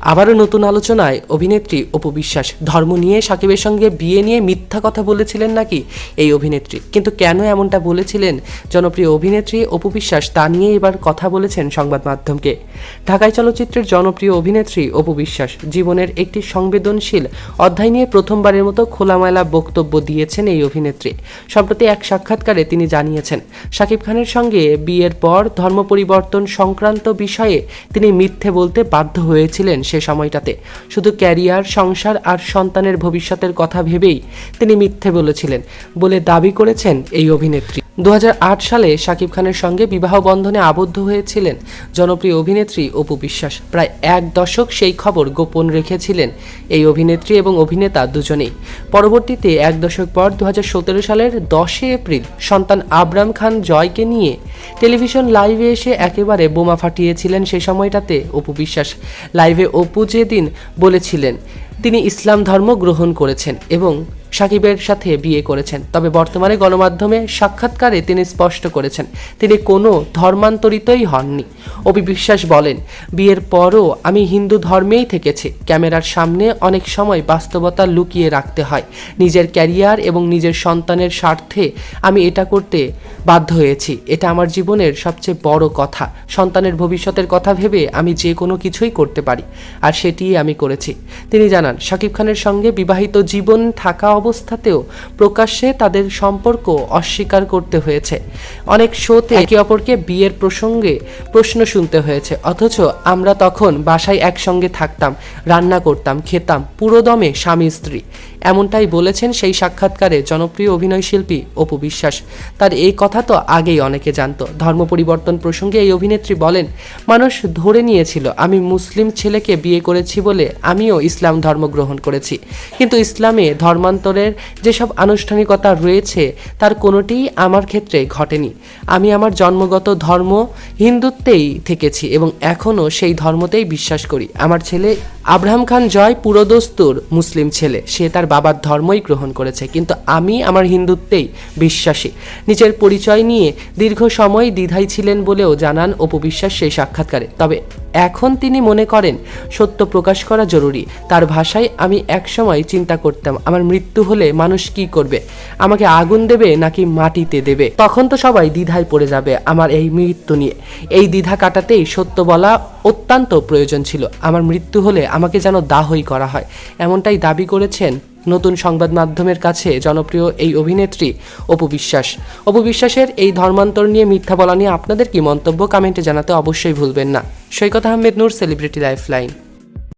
আবারও নতুন আলোচনায় অভিনেত্রী অপু বিশ্বাস। ধর্ম নিয়ে সাকিবের সঙ্গে বিয়ে নিয়ে মিথ্যা কথা বলেছিলেন নাকি এই অভিনেত্রী? কিন্তু কেন এমনটা বলেছিলেন জনপ্রিয় অভিনেত্রী অপু বিশ্বাস তা নিয়ে এবার কথা বলেছেন সংবাদ মাধ্যমকে। ঢাকায় চলচ্চিত্রের জনপ্রিয় অভিনেত্রী অপু বিশ্বাস জীবনের একটি সংবেদনশীল অধ্যায় নিয়ে প্রথমবারের মতো খোলামেলা বক্তব্য দিয়েছেন এই অভিনেত্রী। সম্প্রতি এক সাক্ষাৎকারে তিনি জানিয়েছেন শাকিব খানের সঙ্গে বিয়ের পর ধর্ম পরিবর্তন সংক্রান্ত বিষয়ে তিনি মিথ্যে বলতে বাধ্য হয়েছিলেন সে সময়টাতে। শুধু ক্যারিয়ার, সংসার আর সন্তানের ভবিষ্যতের কথা ভেবেই তিনি মিথ্যে বলেছিলেন বলে দাবি করেছেন এই অভিনেত্রী। দু সালে শাকিব খানের সঙ্গে বিবাহ বন্ধনে আবদ্ধ হয়েছিলেন জনপ্রিয় অভিনেত্রী অপু বিশ্বাস। প্রায় এক দশক সেই খবর গোপন রেখেছিলেন এই অভিনেত্রী এবং অভিনেতা দুজনেই। পরবর্তীতে এক দশক পর দু হাজার সতেরো সালের দশই এপ্রিল সন্তান আবরাম খান জয়কে নিয়ে টেলিভিশন লাইভে এসে একেবারে বোমা ফাটিয়েছিলেন সে সময়টাতে অপু বিশ্বাস। লাইভে অপু দিন বলেছিলেন তিনি ইসলাম ধর্ম গ্রহণ করেছেন এবং সাকিবের সাথে বিয়ে করেছেন। তবে বর্তমানে গণমাধ্যমে সাক্ষাৎকারে তিনি স্পষ্ট করেছেন, তিনি কোনো ধর্মান্তরিতই হননি। অপি বিশ্বাস বলেন, বিয়ের পরও আমি হিন্দু ধর্মেই থেকেছি। ক্যামেরার সামনে অনেক সময় বাস্তবতা লুকিয়ে রাখতে হয়। নিজের ক্যারিয়ার এবং নিজের সন্তানের স্বার্থে আমি এটা করতে বাধ্য হয়েছি। এটা আমার জীবনের সবচেয়ে বড় কথা। সন্তানের ভবিষ্যতের কথা ভেবে আমি যে কোনো কিছুই করতে পারি, আর সেটিই আমি করেছি। তিনি জানান শাকিব খানের সঙ্গে বিবাহিত জীবন থাকা অবস্থাতেও প্রকাশ্যে তাদের সম্পর্ক অস্বীকার করতে হয়েছে। অনেক শোতে একে অপরকে বিয়ের প্রসঙ্গে প্রশ্ন শুনতে হয়েছে। অথচ আমরা তখন বাসায় একসঙ্গে থাকতাম, রান্না করতাম, খেতাম পুরোদমে স্বামী, স্ত্রী। এমনটাই বলেছেন সেই সাক্ষাৎকারে জনপ্রিয় অভিনয়শিল্পী অপু বিশ্বাস। তার এই কথা তো আগেই অনেকে জানতো। ধর্ম পরিবর্তন প্রসঙ্গে এই অভিনেত্রী বলেন, মানুষ ধরে নিয়েছিল, আমি মুসলিম ছেলেকে বিয়ে করেছি বলে আমিও ইসলাম ধর্ম গ্রহণ করেছি। কিন্তু ইসলামে ধর্মান্তরের যেসব আনুষ্ঠানিকতা রয়েছে, তার কোনোটিই আমার ক্ষেত্রে ঘটেনি। আমি আমার জন্মগত ধর্ম হিন্দুত্বেই থেকেছি এবং এখনও সেই ধর্মতেই বিশ্বাস করি। আমার ছেলে আব্রাহাম খান জয় পুরোদস্তুর মুসলিম ছেলে। সে তার বাবার ধর্মই গ্রহণ করেছে, কিন্তু আমি আমার হিন্দুত্বেই বিশ্বাসী। নিজের পরিচয় নিয়ে দীর্ঘ সময় দ্বিধায় ছিলেন বলেও জানান অপু বিশ্বাস সেই সাক্ষাৎকারে। তবে এখন তিনি মনে করেন, সত্য প্রকাশ করা জরুরি। তার ভাষায় আমি একসময় চিন্তা করতাম, আমার মৃত্যু হলে মানুষ কি করবে? আমাকে আগুন দেবে নাকি মাটিতে দেবে? তখন তো সবাই দ্বিধায় পড়ে যাবে আমার এই মৃত্যু নিয়ে। এই দ্বিধা কাটাতেই সত্য বলা অত্যন্ত প্রয়োজন ছিল। আমার মৃত্যু হলে আমাকে যেন দাহই করা হয়। এমনটাই দাবি করেছেন নতুন সংবাদ মাধ্যমের কাছে জনপ্রিয় এই অভিনেত্রী অপু বিশ্বাস। অপু বিশ্বাসের এই ধর্মান্তর নিয়ে মিথ্যা বলা নিয়ে আপনাদের কি মন্তব্য কমেন্টে জানাতে অবশ্যই ভুলবেন না। Saikat Ahmed Noor celebrity life line